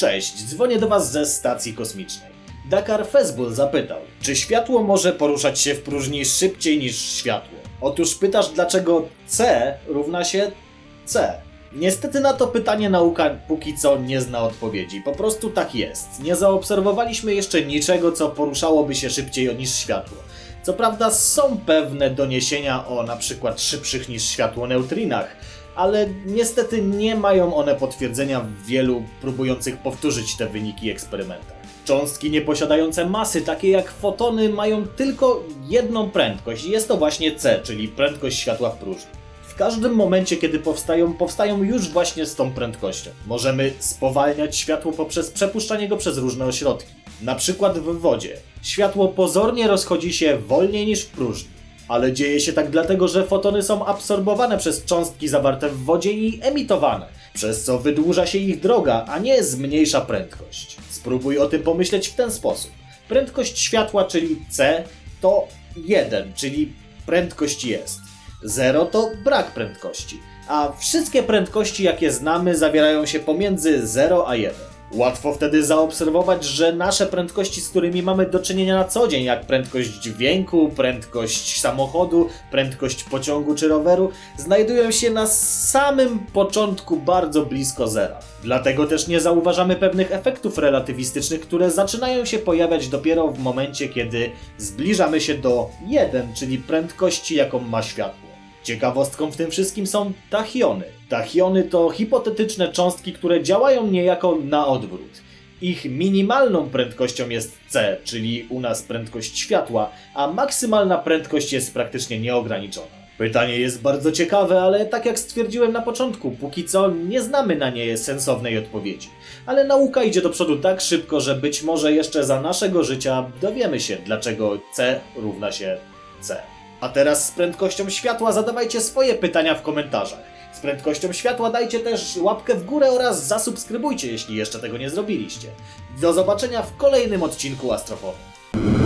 Cześć, dzwonię do Was ze stacji kosmicznej. Dakar Fezbul zapytał, czy światło może poruszać się w próżni szybciej niż światło? Otóż pytasz, dlaczego C równa się C. Niestety na to pytanie nauka póki co nie zna odpowiedzi. Po prostu tak jest. Nie zaobserwowaliśmy jeszcze niczego, co poruszałoby się szybciej niż światło. Co prawda są pewne doniesienia o na przykład szybszych niż światło neutrinach, ale niestety nie mają one potwierdzenia w wielu próbujących powtórzyć te wyniki eksperymentach. Cząstki nieposiadające masy, takie jak fotony, mają tylko jedną prędkość i jest to właśnie c, czyli prędkość światła w próżni. W każdym momencie, kiedy powstają, powstają już właśnie z tą prędkością. Możemy spowalniać światło poprzez przepuszczanie go przez różne ośrodki. Na przykład w wodzie. Światło pozornie rozchodzi się wolniej niż w próżni. Ale dzieje się tak dlatego, że fotony są absorbowane przez cząstki zawarte w wodzie i emitowane, przez co wydłuża się ich droga, a nie zmniejsza prędkość. Spróbuj o tym pomyśleć w ten sposób. Prędkość światła, czyli c, to 1, czyli prędkość jest. 0 to brak prędkości, a wszystkie prędkości, jakie znamy, zawierają się pomiędzy 0 a 1. Łatwo wtedy zaobserwować, że nasze prędkości, z którymi mamy do czynienia na co dzień, jak prędkość dźwięku, prędkość samochodu, prędkość pociągu czy roweru, znajdują się na samym początku bardzo blisko zera. Dlatego też nie zauważamy pewnych efektów relatywistycznych, które zaczynają się pojawiać dopiero w momencie, kiedy zbliżamy się do 1, czyli prędkości, jaką ma światło. Ciekawostką w tym wszystkim są tachiony. Tachiony to hipotetyczne cząstki, które działają niejako na odwrót. Ich minimalną prędkością jest c, czyli u nas prędkość światła, a maksymalna prędkość jest praktycznie nieograniczona. Pytanie jest bardzo ciekawe, ale tak jak stwierdziłem na początku, póki co nie znamy na nie sensownej odpowiedzi. Ale nauka idzie do przodu tak szybko, że być może jeszcze za naszego życia dowiemy się, dlaczego c równa się c. A teraz z prędkością światła zadawajcie swoje pytania w komentarzach. Z prędkością światła dajcie też łapkę w górę oraz zasubskrybujcie, jeśli jeszcze tego nie zrobiliście. Do zobaczenia w kolejnym odcinku Astroforum.